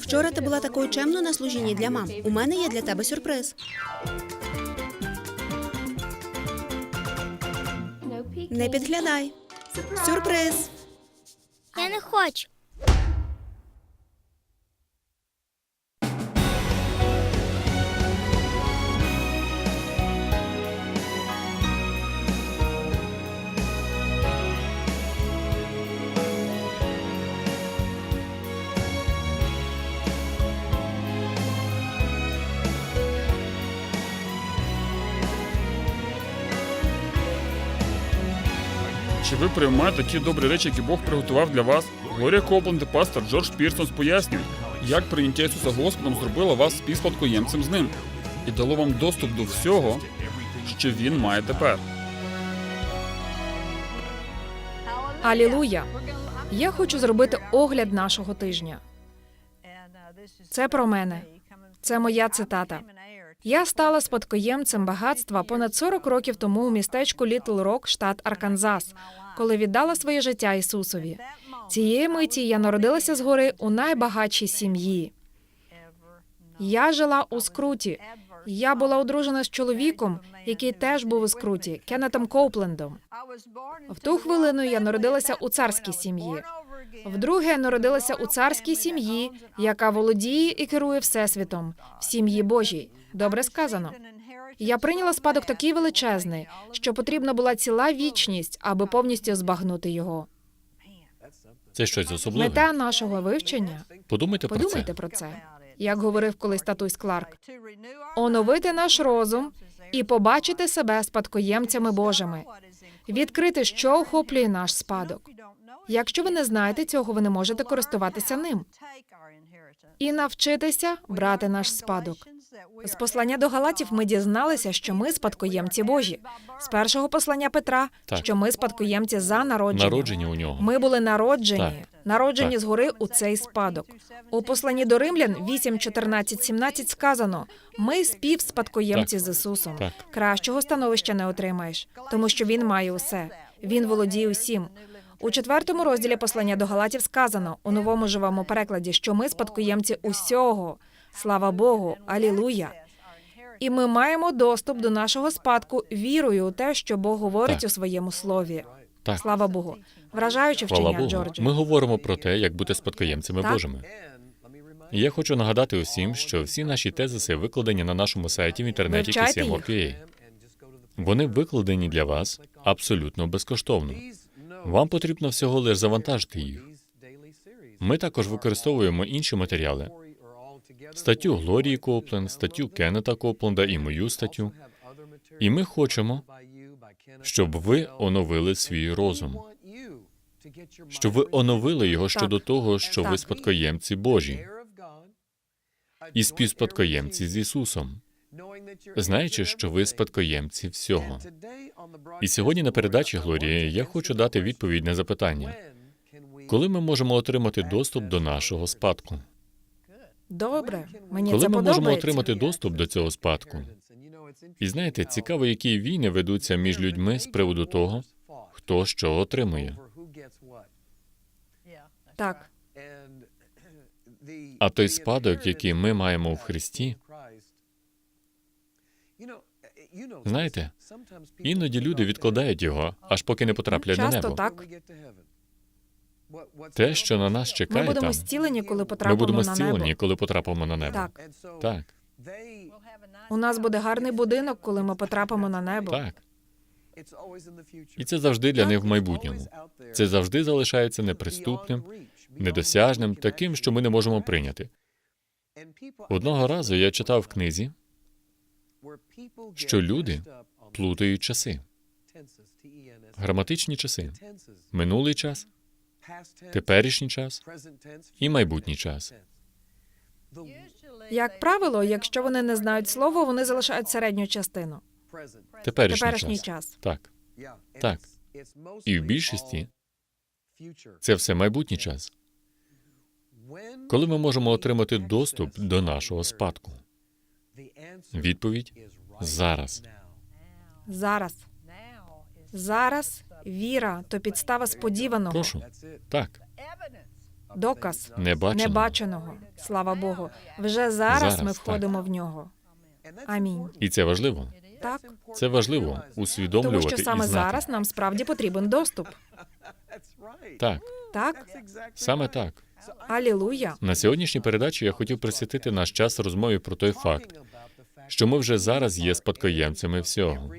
Вчора ти була такою чемною на служінні для мам. У мене є для тебе сюрприз. Не підглядай. Сюрприз. Я не хочу. Приймаєте ті добрі речі, які Бог приготував для вас? Глорія Копленд пастор Джордж Пірсонс пояснюють, як прийняття Ісуса Господом зробило вас співспадкоємцем з ним і дало вам доступ до всього, що він має тепер. Алілуя! Я хочу зробити огляд нашого тижня. Це про мене. Це моя цитата. Я стала спадкоємцем багатства понад 40 років тому у містечку Літл Рок, штат Арканзас, коли віддала своє життя Ісусові. Цієї миті я народилася згори у найбагатшій сім'ї. Я жила у скруті. Я була одружена з чоловіком, який теж був у скруті, Кеннетом Коуплендом. В ту хвилину я народилася у царській сім'ї. Вдруге народилася у царській сім'ї, яка володіє і керує всесвітом, в сім'ї Божій. Добре сказано. Я прийняла спадок такий величезний, що потрібна була ціла вічність, аби повністю збагнути його. Це щось особливе. Мета нашого вивчення Подумайте про подумайте це. про це, як говорив колись татусь Кларк. Оновити наш розум і побачити себе спадкоємцями Божими, відкрити, що охоплює наш спадок. Якщо ви не знаєте цього, ви не можете користуватися ним і навчитися брати наш спадок. З послання до Галатів ми дізналися, що ми спадкоємці Божі. З першого послання Петра, Так. що ми спадкоємці за народження. Народження у нього. Ми були народжені, Так. народжені Так. згори у цей спадок. У посланні до Римлян 8, 14, 17 сказано: ми співспадкоємці Так. з Ісусом. Так. Кращого становища не отримаєш, тому що Він має усе. Він володіє усім. У четвертому розділі послання до Галатів сказано у новому живому перекладі, що ми спадкоємці усього. Слава Богу, алілуя. І ми маємо доступ до нашого спадку вірою у те, що Бог говорить Так. у своєму слові. Так. Слава Богу. Вражаюче вчення. Джорджі. Ми говоримо про те, як бути спадкоємцями Так. Божими. І я хочу нагадати усім, що всі наші тезиси викладені на нашому сайті в інтернеті KCM.org.ua. Вони викладені для вас абсолютно безкоштовно. Вам потрібно всього лише завантажити їх. Ми також використовуємо інші матеріали: статтю Глорії Копленд, статтю Кеннета Копленда і мою статтю. І ми хочемо, щоб ви оновили свій розум, щоб ви оновили його щодо того, що ви спадкоємці Божі і співспадкоємці з Ісусом, знаючи, що ви спадкоємці всього. І сьогодні на передачі Глорії я хочу дати відповідь на запитання, коли ми можемо отримати доступ до нашого спадку? Добре, мені Коли це ми подобається. можемо отримати доступ до цього спадку? І знаєте, цікаво, які війни ведуться між людьми з приводу того, хто що отримує. Так, А той спадок, який ми маємо в Христі, знаєте, іноді люди відкладають його, аж поки не потраплять на часто небо. так. Те, що на нас Ми чекає будемо там, зцілені, коли ми будемо на зцілені, небо. коли потрапимо на небо. Так, Так, у нас буде гарний будинок, коли ми потрапимо на небо. так. І це завжди для них в майбутньому. Це завжди залишається неприступним, недосяжним, таким, що ми не можемо прийняти. Одного разу я читав в книзі, що люди плутають часи, граматичні часи, минулий час, теперішній час і майбутній час. Як правило, якщо вони не знають слово, вони залишають середню частину. Теперішній, Теперішній час. час. Так. Так. І в більшості це все майбутній час. Коли ми можемо отримати доступ до нашого спадку? Відповідь зараз. Зараз. Зараз віра то підстава сподіваного, Прошу. Так, доказ небаченого. небаченого. Слава Богу. Вже зараз, Зараз, ми так. входимо в нього. Амінь. І це важливо. Так, Це важливо усвідомлювати тому що саме і знати. зараз нам справді потрібен доступ. Так, Так, саме так. алілуя. На сьогоднішній передачі я хотів присвятити наш час розмові про той факт, що ми вже зараз є спадкоємцями всього.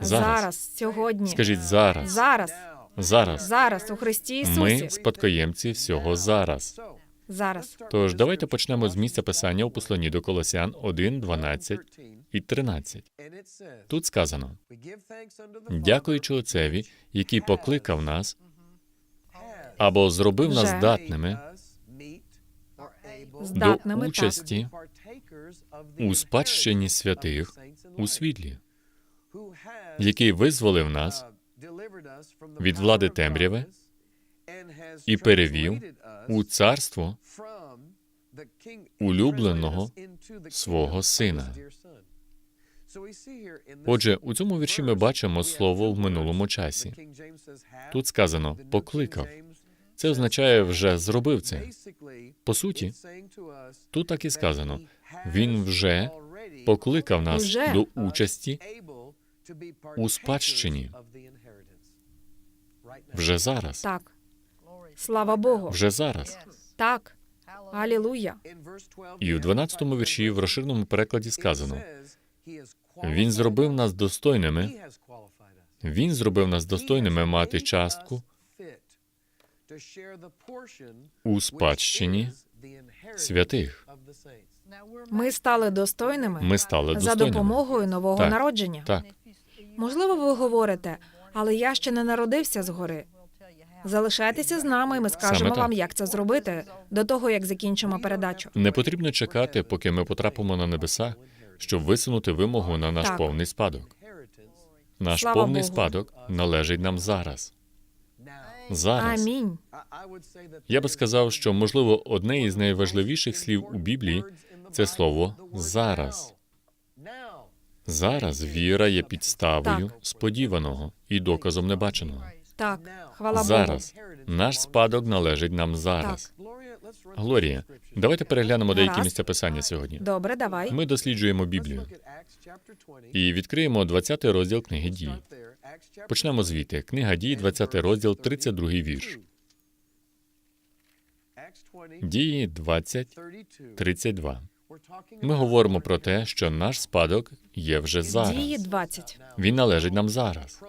Зараз. Зараз, сьогодні. Скажіть зараз, Зараз, зараз. зараз у Христі Ісусі. Ми спадкоємці всього зараз. Зараз. Тож давайте почнемо з місця писання у посланні до Колосян 1, 12 і 13. Тут сказано: дякуючи Отцеві, який покликав нас або зробив нас здатними Здатними, до так. У спадщині святих у світлі, який визволив нас від влади темряви і перевів у царство улюбленого свого сина. Отже, у цьому вірші ми бачимо слово в минулому часі. Тут сказано покликав. Це означає вже зробив це. По суті, тут так і сказано. Він вже покликав нас Уже. до участі у спадщині вже зараз. Так. Слава Богу. Вже зараз. Так. Алілуя. І у 12-му вірші в розширеному перекладі сказано: Він зробив нас достойними. Він зробив нас достойними мати частку у спадщині святих. Ми стали достойними Ми стали за достойними. допомогою нового Так. народження. Так, Можливо, ви говорите, але я ще не народився згори. Залишайтеся з нами, і ми скажемо так. вам, як це зробити до того, як закінчимо передачу. не потрібно чекати, поки ми потрапимо на небеса, щоб висунути вимогу на наш Так. повний спадок. Наш Слава повний Богу. спадок належить нам зараз. Зараз. Амінь. Я би сказав, що можливо одне із найважливіших слів у Біблії це слово зараз. Зараз віра є підставою Так. сподіваного і доказом небаченого. Так, хвала Зараз наш спадок належить нам зараз. Глорія, давайте переглянемо деякі Гаразд. місця писання сьогодні. Добре, давай. Ми досліджуємо Біблію і відкриємо 20 розділ книги дій. Почнемо звідти. Книга дій, 20 розділ, 32 вірш. Дії 20, 32. Ми говоримо про те, що наш спадок є вже Дії зараз. 20. Він належить нам зараз.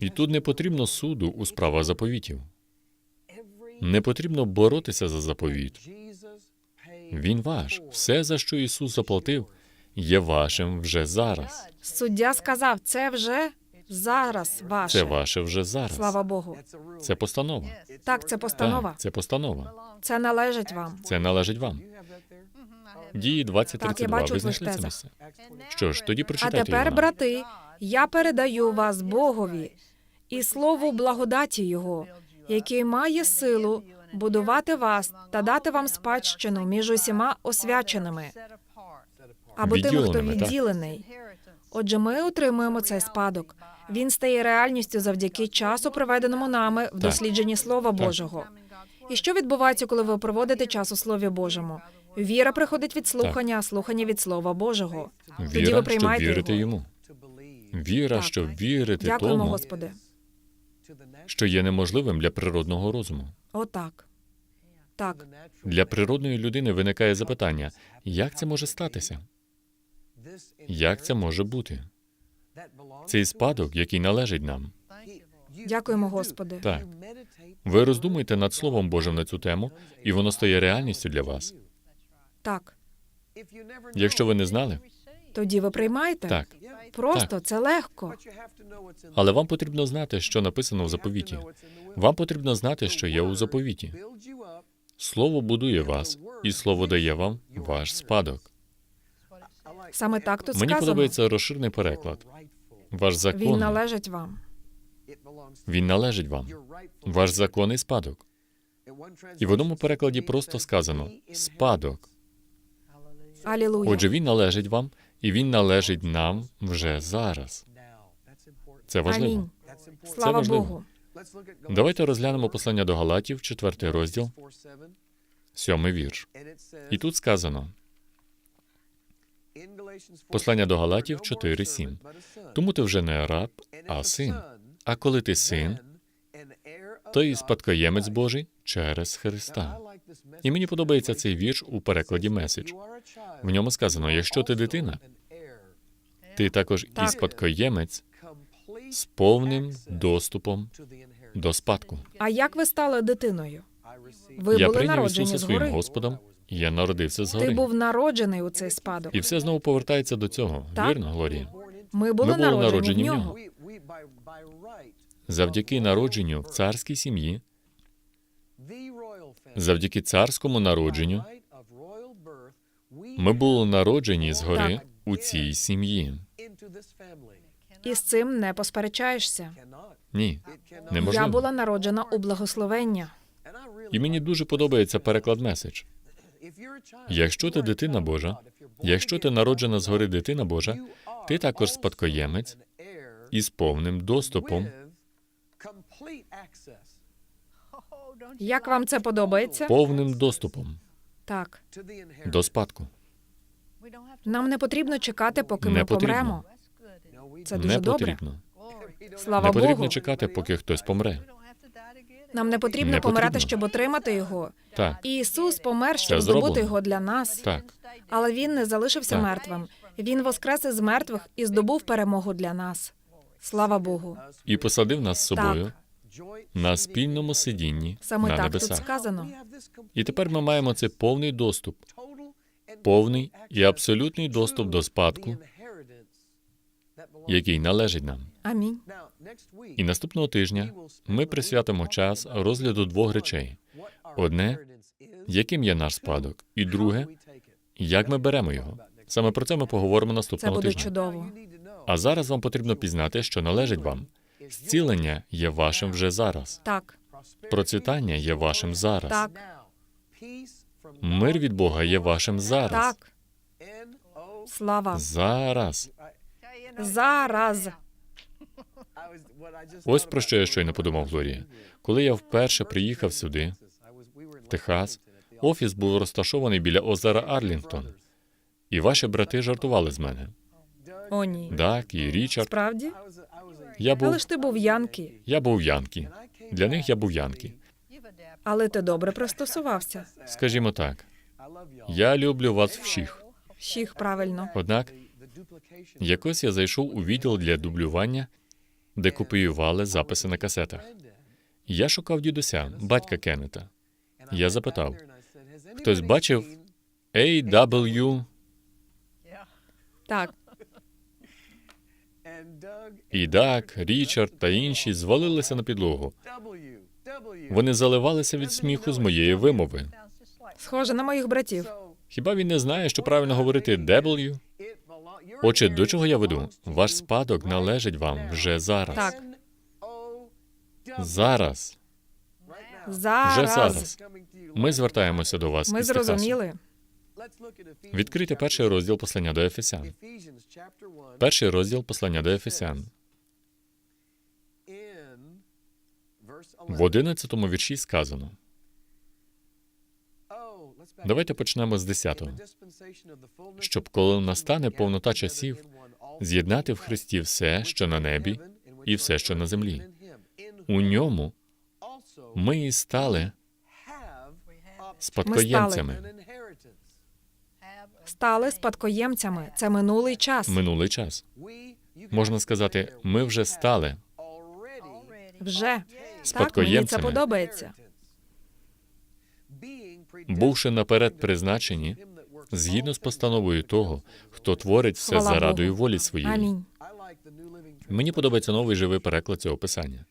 І тут не потрібно суду у справах заповітів. Не потрібно боротися за заповіт. Він ваш. Все, за що Ісус заплатив, є вашим вже зараз. Суддя сказав, це вже зараз ваше. Це ваше вже зараз. Слава Богу. Це постанова. Так, це постанова. Так, це постанова. Це належить вам. Це належить вам. Дії 2032. Так, я бачу Ви знайшли це місце? Що ж, тоді А тепер, його. брати, я передаю вас Богові і слову благодаті Його, який має силу будувати вас та дати вам спадщину між усіма освяченими або тими, хто Відділеними, так. відділений. Отже, ми отримуємо цей спадок. Він стає реальністю завдяки часу, проведеному нами в дослідженні Слова Божого. І що відбувається, коли ви проводите час у Слові Божому? Віра приходить від слухання, а слухання від Слова Божого. Тоді ви Віра, приймаєте вірити йому. Віра, Так. щоб вірити Дякуємо, тому, Господи. що є неможливим для природного розуму. Отак. Так, Для природної людини виникає запитання: як це може статися? Як це може бути? Цей спадок, який належить нам. дякуємо, Господи. Так. Ви роздумуйте над Словом Божим на цю тему, і воно стає реальністю для вас. Так. Якщо ви не знали, Тоді ви приймаєте? так. Просто це легко. Але вам потрібно знати, що написано в заповіті. Вам потрібно знати, що є у заповіті. Слово будує вас, і слово дає вам ваш спадок. Саме так тут Мені сказано. подобається розширений переклад. Ваш Він належить вам. він належить вам. Ваш законний спадок. І в одному перекладі просто сказано спадок. Алілуя. Отже, він належить вам, і він належить нам вже зараз. Це важливо. Амінь. Слава важливо. Богу. Давайте розглянемо послання до Галатів, четвертий розділ, сьомий вірш. І тут сказано: Послання до Галатів 4.7. тому ти вже не раб, а син. А коли ти син, то і спадкоємець Божий через Христа. І мені подобається цей вірш у перекладі меседж. В ньому сказано: якщо ти дитина, ти також і спадкоємець з повним доступом до спадку. А як ви стали дитиною? Ви Я були прийняв народжені Ісуса своїм. Господом, я народився Ти був народжений у цей спадок. І все знову повертається до цього. Так. Вірно, Глорія? Ми були, Ми були народжені, народжені в нього. Завдяки народженню в царській сім'ї, завдяки царському народженню, ми були народжені згори Так. у цій сім'ї. І з цим не посперечаєшся. Ні, Я була народжена у благословення. І мені дуже подобається переклад меседж. Якщо ти дитина Божа, якщо ти народжена згори дитина Божа, ти також спадкоємець із повним доступом. Як вам це подобається? Повним доступом Так. до спадку. Нам не потрібно чекати, поки Не ми потрібно. помремо. Це дуже Не добре. потрібно. Слава Не потрібно Богу. чекати, поки хтось помре. Нам не потрібно Не помирати, потрібно. щоб отримати його. Так, Ісус помер, щоб здобути його для нас. так. Але він не залишився Так. мертвим. Він воскрес із мертвих і здобув перемогу для нас. Слава Богу. І посадив нас з собою Так. на спільному сидінні Саме на так тут сказано. І тепер ми маємо цей повний доступ, повний і абсолютний доступ до спадку, який належить нам. Амінь. І наступного тижня ми присвятимо час розгляду двох речей: одне, яким є наш спадок, і друге, як ми беремо його. Саме про це ми поговоримо Це наступного буде тижня. чудово. А зараз вам потрібно пізнати, що належить вам. Зцілення є вашим вже зараз. Так, Процвітання є вашим зараз. так, Мир від Бога є вашим зараз. так. Слава. Зараз. Зараз. Ось про що я щойно подумав, Глорія. Коли я вперше приїхав сюди, в Техас, офіс був розташований біля озера Арлінгтон. І ваші брати жартували з мене. О, ні. Дак і Річард. Справді? Я був, Але ж ти був Янкі. я був Янкі. Для них я був Янкі. Але ти добре пристосувався. Скажімо так, я люблю вас всіх. Всіх правильно. Однак, якось я зайшов у відділ для дублювання, де копіювали записи на касетах. Я шукав дідуся, батька Кеннета. Я запитав, хтось бачив A.W. Так, і Дак, Річард та інші звалилися на підлогу. Вони заливалися від сміху з моєї вимови. схоже на моїх братів. Хіба він не знає, що правильно говорити W? Отже, до чого я веду? Ваш спадок належить вам вже зараз. Так. Зараз. Вже Зараз. зараз. Ми звертаємося до вас. Ми із Техасу. зрозуміли. Відкрийте перший розділ послання до Ефесян. Перший розділ послання до Ефесян. В одинадцятому вірші сказано. Давайте почнемо з 10-го. Щоб коли настане повнота часів, з'єднати в Христі все, що на небі, і все, що на землі. У ньому ми і стали спадкоємцями. Стали спадкоємцями. Це минулий час. Минулий час. Можна сказати, ми вже стали Вже. Так, мені це спадкоємцями, подобається. Бувши наперед призначені, згідно з постановою того, хто творить все Хвала зарадою Богу. волі своєї. Амінь. Мені подобається новий живий переклад цього писання.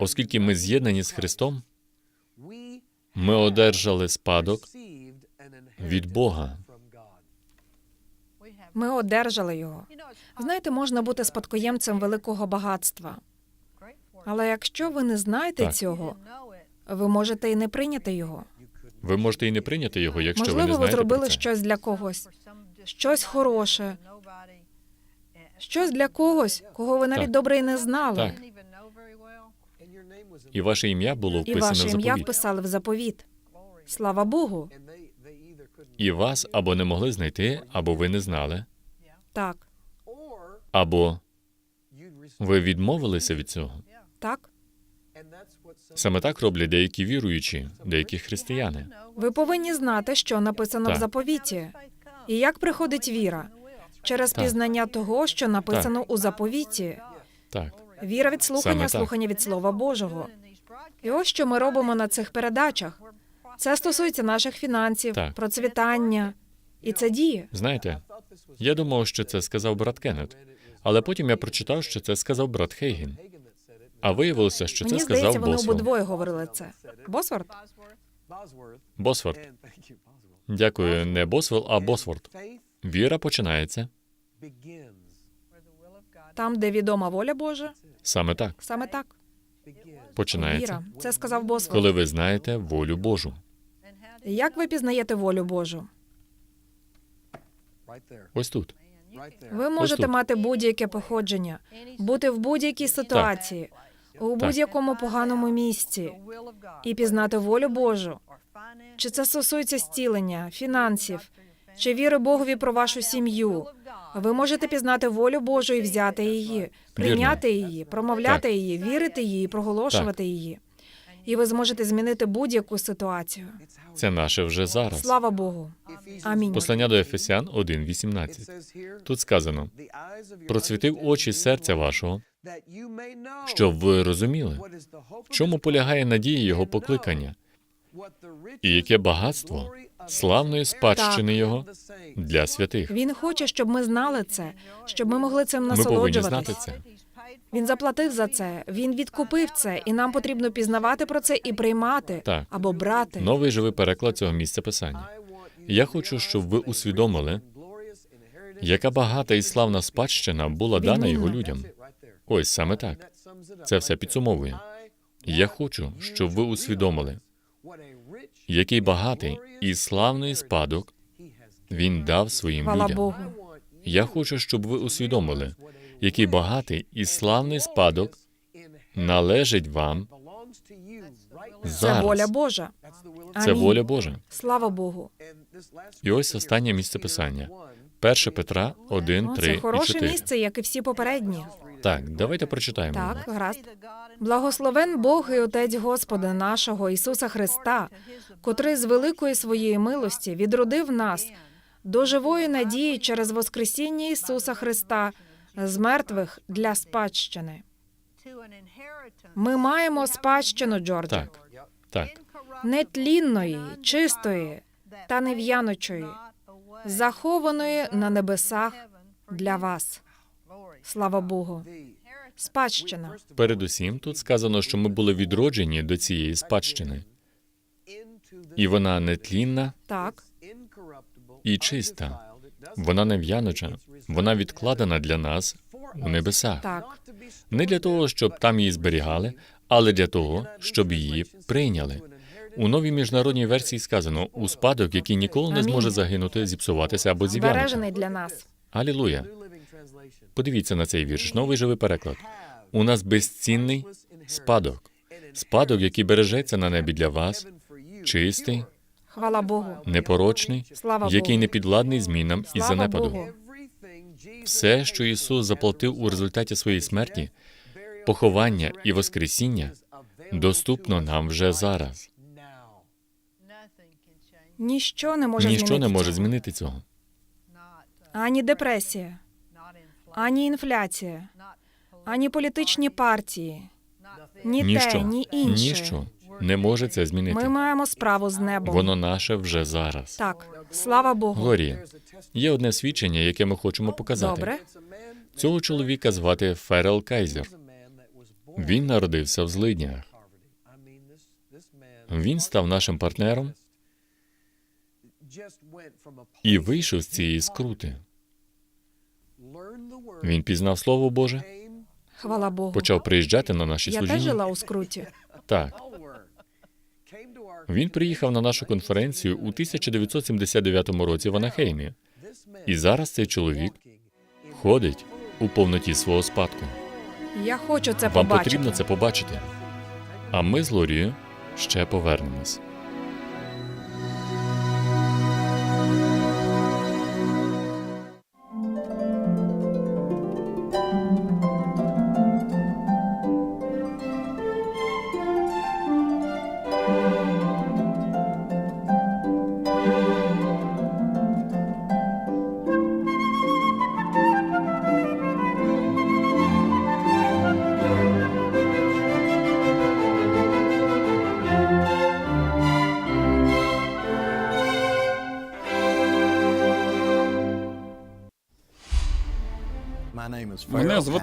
Оскільки ми з'єднані з Христом, ми одержали спадок від Бога. Ми одержали його. Знаєте, можна бути спадкоємцем великого багатства. Але якщо ви не знаєте Так. цього, ви можете і не прийняти його. Ви можете і не прийняти його, якщо ви не Можливо, ви зробили про це. щось для когось, щось хороше, щось для когось, кого ви навіть Так. добре і не знали. Так. і ваше ім'я було І вписане ваше в ім'я вписали в заповіт. Слава Богу. І вас або не могли знайти, або ви не знали, Так, або ви відмовилися від цього. так. Саме так роблять деякі віруючі, деякі християни. Ви повинні знати, що написано в заповіті. І як приходить віра? Через Так. пізнання того, що написано у заповіті. Так, Віра від Саме слухання, так. слухання від Слова Божого. І ось що ми робимо на цих передачах. Це стосується наших фінансів, Так. процвітання. І це діє. знаєте, я думав, що це сказав брат Кеннет, але потім я прочитав, що це сказав брат Хейген. А виявилося, що це Мені сказав здається, вони Босвелл. обидвоє говорили це. Босворд? Босфорд. Дякую, не Босвелл, а Босфорд. Віра починається Там, де відома воля Божа, саме так. саме так. Починається, Віра. Це сказав Босворд. коли ви знаєте волю Божу. Як ви пізнаєте волю Божу? Ось тут. Ви можете тут. мати будь-яке походження, бути в будь-якій ситуації, у будь-якому поганому місці і пізнати волю Божу. Чи це стосується зцілення, фінансів, чи віри Богові про вашу сім'ю? Ви можете пізнати волю Божу і взяти її, прийняти її, промовляти Так. її, вірити її, проголошувати її. І ви зможете змінити будь-яку ситуацію. Це наше вже зараз. Слава Богу. Амінь. Послання до Ефесян 1.18. Тут сказано: процвітив очі серця вашого, щоб ви розуміли, в чому полягає надія його покликання, і яке багатство славної спадщини його для святих. Він хоче, щоб ми знали це, щоб ми могли цим Ми повинні знати це. Він заплатив за це, він відкупив це, і нам потрібно пізнавати про це і приймати Так. або брати. Новий живий переклад цього місця писання. Я хочу, щоб ви усвідомили, яка багата і славна спадщина була дана його людям. Ось саме так. Це все підсумовує. Я хочу, щоб ви усвідомили, який багатий і славний спадок він дав своїм Хвала людям. Богу. Я хочу, щоб ви усвідомили, який багатий і славний спадок належить вам Це воля Божа. Це воля Божа. Слава Богу. І ось останнє місце писання. 1 Петра 1, О, 3 Це і хороше 4. місце, як і всі попередні. Так, давайте прочитаємо. Так, гаразд. Благословен Бог і Отець Господа нашого Ісуса Христа, котрий з великої своєї милості відродив нас до живої надії через Воскресіння Ісуса Христа з мертвих для спадщини. Ми маємо спадщину, Джордже, Так, так. нетлінної, чистої та нев'яночої, захованої на небесах для вас. Слава Богу. Спадщина. Передусім, тут сказано, що ми були відроджені до цієї спадщини, і вона нетлінна Так, і чиста. Вона не в'яноча, вона відкладена для нас у небесах. так. Не для того, щоб там її зберігали, але для того, щоб її прийняли. У новій міжнародній версії сказано у спадок, який ніколи не зможе загинути, зіпсуватися або зів'янути. Збережений для нас. Алілуя. Подивіться на цей вірш. Новий живий переклад. У нас безцінний спадок. Спадок, який бережеться на небі для вас, чистий, Хвала Богу. непорочний, Слава який не підвладний змінам і занепаду. Богу. Все, що Ісус заплатив у результаті своєї смерті, поховання і воскресіння, доступно нам вже зараз. Ніщо не може Ніщо змінити не може цього. змінити цього. Ані депресія, ані інфляція, ані політичні партії, ні Ніщо, те, ні інше. ніщо не може це змінити. Ми маємо справу з небом. Воно наше вже зараз. Так, слава Богу. Глорія, є одне свідчення, яке ми хочемо показати. Добре. Цього чоловіка звати Ферел Кайзер. Він народився в злиднях. Він став нашим партнером і вийшов з цієї скрути. Він пізнав Слово Боже, Хвала Богу. почав приїжджати на наші Я теж жила у скруті. Так. Він приїхав на нашу конференцію у 1979 році в Анахеймі. І зараз цей чоловік ходить у повноті свого спадку. Я хочу це Вам побачити. потрібно це побачити. А ми з Лорією ще повернемось.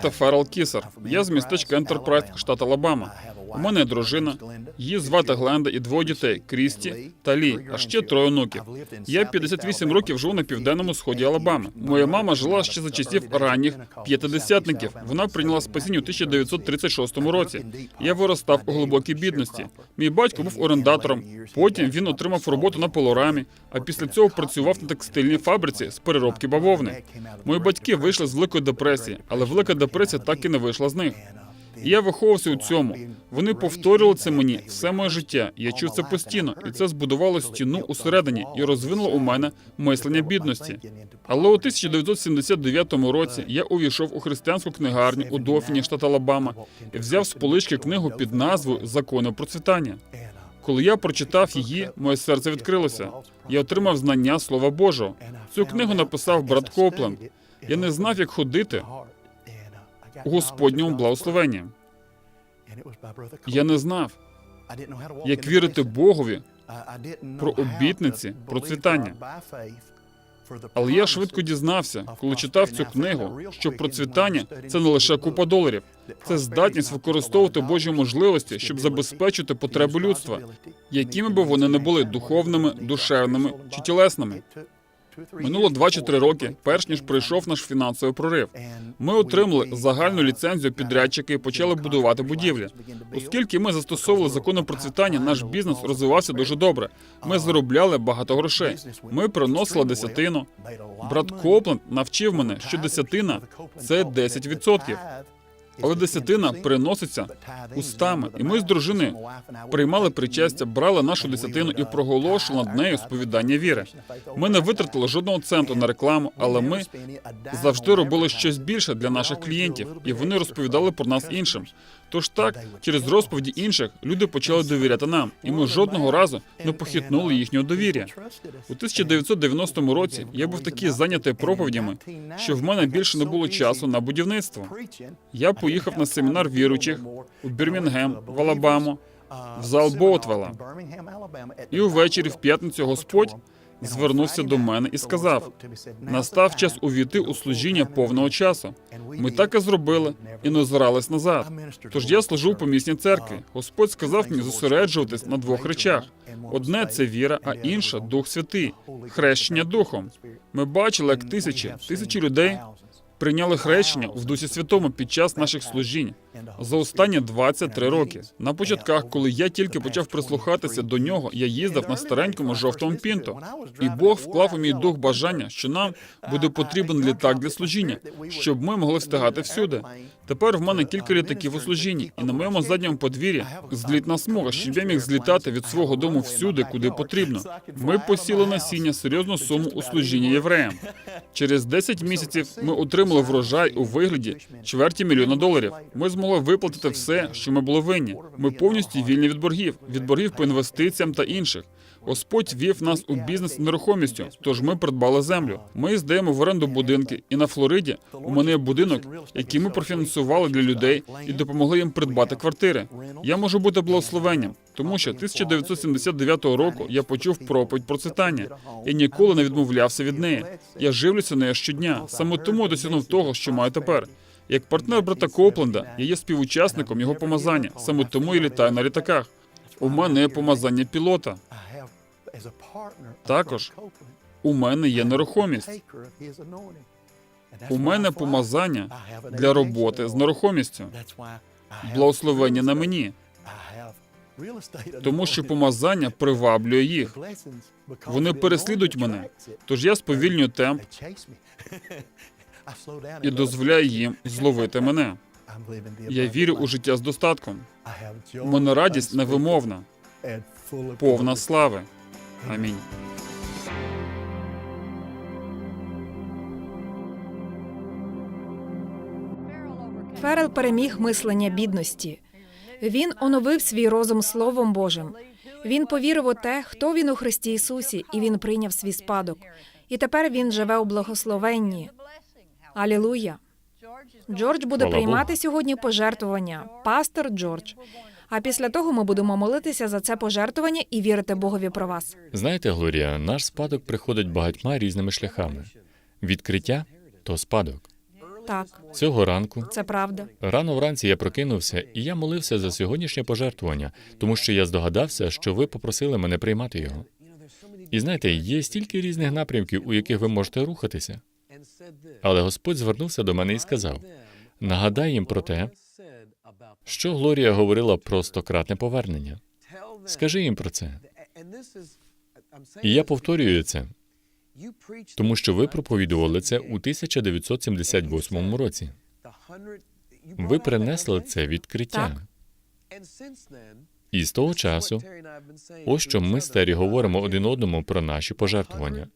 Звати Ферел Кісер. Я з містечка Ентерпрайз, штат Алабама. У мене дружина. Її звати Гленда і двоє дітей Крісті та Лі, а ще троє онуків. Я 58 років живу на південному сході Алабами. Моя мама жила ще за часів ранніх п'ятидесятників. Вона прийняла спасіння у 1936 році. Я виростав у глибокій бідності. Мій батько був орендатором. Потім він отримав роботу на полорамі, а після цього працював на текстильній фабриці з переробки бавовни. Мої батьки вийшли з великої депресії, але велика депресія так і не вийшла з них. Я виховувався у цьому. Вони повторювали це мені все моє життя. Я чув це постійно, і це збудувало стіну усередині і розвинуло у мене мислення бідності. Але у 1979 році я увійшов у християнську книгарню у Дофіні, штат Алабама, і взяв з полички книгу під назвою Закони процвітання. Коли я прочитав її, моє серце відкрилося. Я отримав знання Слова Божого. Цю книгу написав брат Копленд. Я не знав, як ходити Господньому благословенні. Я не знав, як вірити Богові про обітниці, процвітання. Але я швидко дізнався, коли читав цю книгу, що процвітання це не лише купа доларів, це здатність використовувати Божі можливості, щоб забезпечити потреби людства, якими би вони не були духовними, душевними чи тілесними. Минуло 2-3 роки, перш ніж прийшов наш фінансовий прорив. Ми отримали загальну ліцензію підрядчики і почали будувати будівлі. Оскільки ми застосовували закони процвітання, наш бізнес розвивався дуже добре. Ми заробляли багато грошей. Ми приносили десятину. Брат Копленд навчив мене, що десятина це 10%. Але десятина приноситься устами, і ми з дружиною приймали причастя, брали нашу десятину і проголошували над нею сповідання віри. Ми не витратили жодного центу на рекламу, але ми завжди робили щось більше для наших клієнтів, і вони розповідали про нас іншим. Тож так, через розповіді інших люди почали довіряти нам, і ми жодного разу не похитнули їхнього довір'я. У 1990 році я був такий зайнятий проповідями, що в мене більше не було часу на будівництво. Я поїхав на семінар віруючих у Бірмінгем, в Алабаму, в зал Боутвелла. І увечері в п'ятницю Господь звернувся до мене і сказав: настав час увійти у служіння повного часу. Ми так і зробили і не озирались назад. Тож я служу в помісній церкві. Господь сказав мені зосереджуватись на двох речах: одне це віра, а інше Дух Святий, хрещення Духом. Ми бачили, як тисячі тисячі людей прийняли хрещення в Дусі Святому під час наших служінь за останні 23 роки. На початках, коли я тільки почав прислухатися до нього, я їздив на старенькому жовтому пінто. І Бог вклав у мій дух бажання, що нам буде потрібен літак для служіння, щоб ми могли встигати всюди. Тепер в мене кілька літаків у служінні, і на моєму задньому подвір'ї злітна смуга, щоб я міг злітати від свого дому всюди, куди потрібно. Ми посіли насіння серйозну суму у служінні євреям. Через 10 місяців ми отримали врожай у вигляді чверті мільйона доларів. Ми змогли виплатити все, що ми були винні. Ми повністю вільні від боргів, від боргів по інвестиціям та інших. Господь вів нас у бізнес нерухомістю, тож ми придбали землю. Ми здаємо в оренду будинки, і на Флориді у мене є будинок, який ми профінансували для людей і допомогли їм придбати квартири. Я можу бути благословенням, тому що 1979 року я почув проповідь про цитання. Я ніколи не відмовлявся від неї. Я живлюся нею щодня. Саме тому я досягнув того, що маю тепер. Як партнер брата Копленда, я є співучасником його помазання. Саме тому я літаю на літаках. У мене є помазання пілота. Також у мене є нерухомість. У мене помазання для роботи з нерухомістю. Благословення на мені, тому що помазання приваблює їх. Вони переслідують мене. Тож я сповільнюю темп і дозволяю їм зловити мене. Я вірю у життя з достатком. У мене радість невимовна, повна слави. Амінь. Ферел переміг мислення бідності. Він оновив свій розум Словом Божим. Він повірив у те, хто він у Христі Ісусі, і він прийняв свій спадок. І тепер він живе у благословенні. Алілуя! Джордж буде Хвала приймати сьогодні пожертвування, пастор Джордж. А після того ми будемо молитися за це пожертвування і вірити Богові про вас. Знаєте, Глорія, наш спадок приходить багатьма різними шляхами. Відкриття то спадок. Так, Цього ранку, це правда. рано вранці я прокинувся, і я молився за сьогоднішнє пожертвування, тому що я здогадався, що ви попросили мене приймати його. І знаєте, є стільки різних напрямків, у яких ви можете рухатися. Але Господь звернувся до мене і сказав: нагадай їм про те, що Глорія говорила про стократне повернення. Скажи їм про це. І я повторюю це, тому що ви проповідували це у 1978 році. Ви принесли це відкриття. І з того часу, ось що ми з говоримо один одному про наші пожертвування.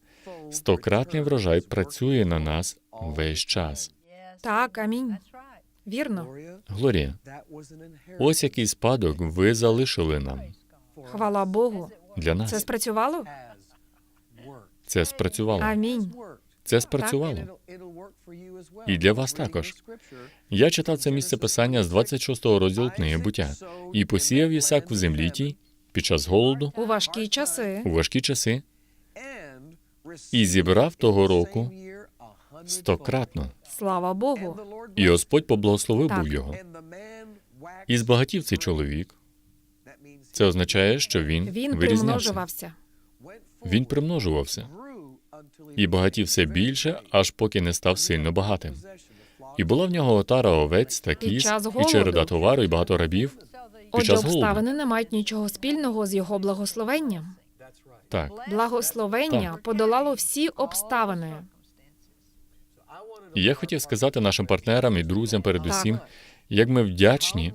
Стократний врожай працює на нас весь час. Так, амінь. Вірно. Глорія, ось який спадок ви залишили нам Хвала Богу. для нас Це спрацювало? Це спрацювало. Амінь. Це спрацювало. І для вас також. Я читав це місце писання з 26-го розділу книги буття. І посіяв Ісак в землі тій під час голоду У важкі часи. у важкі часи і зібрав того року стократно. Слава Богу. І Господь поблагословив Так. був його. І збагатів цей чоловік. Це означає, що він, Він вирізнявся. примножувався. Він примножувався і багатів все більше, аж поки не став сильно багатим. І була в нього отара овець та Під кіз, час і голоду. череда товару, і багато рабів. Під Отже, час голоду. обставини не мають нічого спільного з його благословенням. Так. Благословення Так. подолало всі обставини. І я хотів сказати нашим партнерам і друзям передусім, як ми вдячні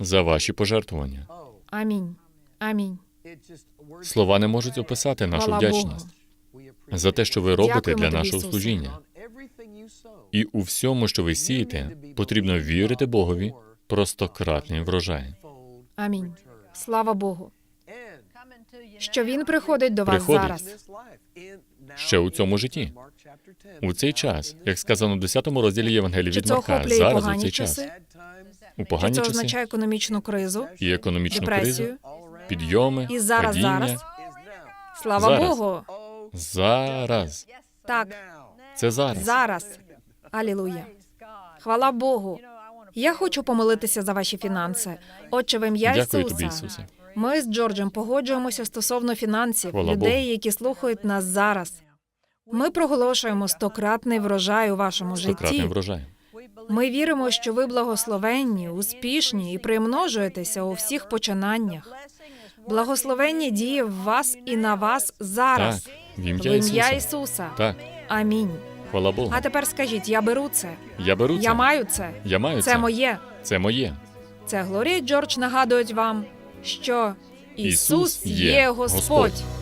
за ваші пожертвування. Амінь. Амінь. Слова не можуть описати нашу вдячність за те, що ви робите для нашого служіння. І у всьому, що ви сієте, потрібно вірити Богові про стократний врожай. Амінь. Слава Богу. Що він приходить до вас Приходить. зараз. Ще у цьому житті. У цей час, як сказано в 10 розділі Євангелії від це Марка, зараз у цей час, часи? у Чи погані це часи означає економічну кризу, і економічну кризу, депресію? підйоми, І зараз, падіння. зараз. Слава Зараз. Богу. Зараз. Так, Це зараз. зараз. Алілуя. Хвала Богу. Я хочу помолитися за ваші фінанси. Отче, в ім'я Ісуса. тобі, Ісусе. Ми з Джорджем погоджуємося стосовно фінансів, Хвала людей, Богу. які слухають нас зараз. Ми проголошуємо стократний врожай у вашому житті. врожай. Ми віримо, що ви благословенні, успішні і примножуєтеся у всіх починаннях. Благословення діє в вас і на вас зараз. в В ім'я ім'я Ісуса. Ісуса. Так, Амінь. хвала Богу. А тепер скажіть, я беру це. Я беру це. Я маю це. Я маю Це моє. Це моє. Це Глорія Джордж нагадують вам, що Ісус Ісус є є Господь. Господь.